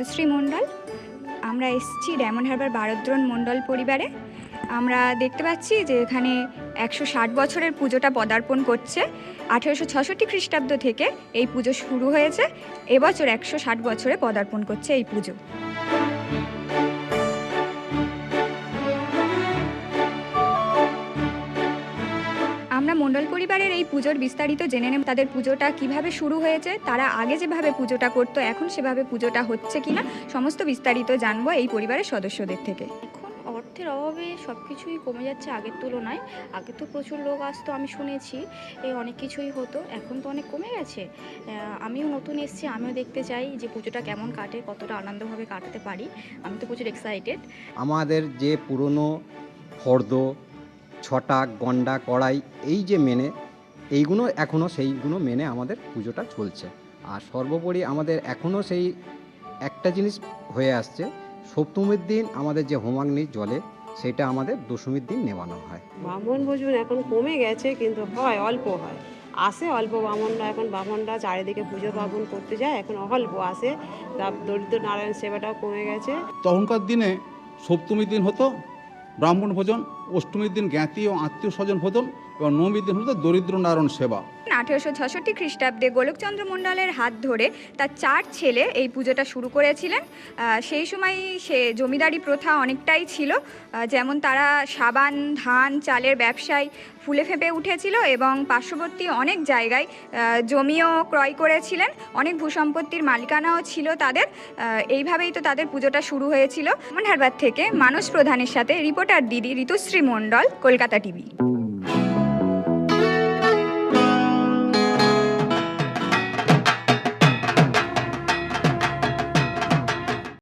ঋতুশ্রী মণ্ডল। আমরা এসেছি ডায়মন্ড হারবার বারদ্রন মণ্ডল পরিবারে। আমরা দেখতে পাচ্ছি যে এখানে একশো ষাট বছরের পুজোটা পদার্পণ করছে। আঠেরোশো ছষট্টি খ্রিস্টাব্দ থেকে এই পুজো শুরু হয়েছে। এবছর একশো ষাট বছরে পদার্পণ করছে এই পুজো। মণ্ডল পরিবারের এই পুজোর বিস্তারিত জেনে নেব। তাদের পুজোটা কীভাবে শুরু হয়েছে তারা আগে যেভাবে পুজোটা করতো এখন সেভাবে পুজোটা হচ্ছে কিনা সমস্ত বিস্তারিত জানব এই পরিবারের সদস্যদের থেকে। এখন অর্থের অভাবে সব কিছুই কমে যাচ্ছে আগের তুলনায়। আগে তো প্রচুর লোক আসতো আমি শুনেছি এই অনেক কিছুই হতো এখন তো অনেক কমে গেছে। আমিও নতুন এসেছি আমিও দেখতে চাই যে পুজোটা কেমন কাটে কতটা আনন্দভাবে কাটাতে পারি। আমি তো প্রচুর এক্সাইটেড আমাদের যে পুরনো ফর্দ ছটা গন্ডা কড়াই এই যে মেনে এইগুলো এখনও সেইগুলো মেনে আমাদের পুজোটা চলছে। আর সর্বোপরি আমাদের এখনও সেই একটা জিনিস হয়ে আসছে সপ্তমীর দিন আমাদের যে হোমাগ্নি জলে সেটা আমাদের দশমীর দিন নেওয়ানো হয়। ব্রাহ্মণ ভোজন এখন কমে গেছে কিন্তু হয় অল্প হয়। আসে অল্প ব্রাহ্মণরা এখন ব্রাহ্মণরা চারিদিকে পুজো পার্বণ করতে যায় এখন অল্প আসে। তা দরিদ্র নারায়ণ সেবাটাও কমে গেছে। তখনকার দিনে সপ্তমীর দিন হতো ব্রাহ্মণ ভোজন অষ্টমীর দিন জ্ঞাতি ও আত্মীয় স্বজন ভোজন এবং নবমীর দিন হতো দরিদ্র নারায়ণ সেবা। আঠেরোশো ছষট্টি খ্রিস্টাব্দে গোলকচন্দ্র মণ্ডলের হাত ধরে তার চার ছেলে এই পুজোটা শুরু করেছিলেন। সেই সময় সে জমিদারি প্রথা অনেকটাই ছিল। যেমন তারা সাবান, ধান, চালের ব্যবসায় ফুলে ফেঁপে উঠেছিল এবং পার্শ্ববর্তী অনেক জায়গায় জমিও ক্রয় করেছিলেন। অনেক ভূসম্পত্তির মালিকানাও ছিল তাদের। এইভাবেই তো তাদের পুজোটা শুরু হয়েছিল। মন হারবার থেকে মানস প্রধানের সাথে রিপোর্টার দিদি ঋতুশ্রী মণ্ডল কলকাতা টিভি।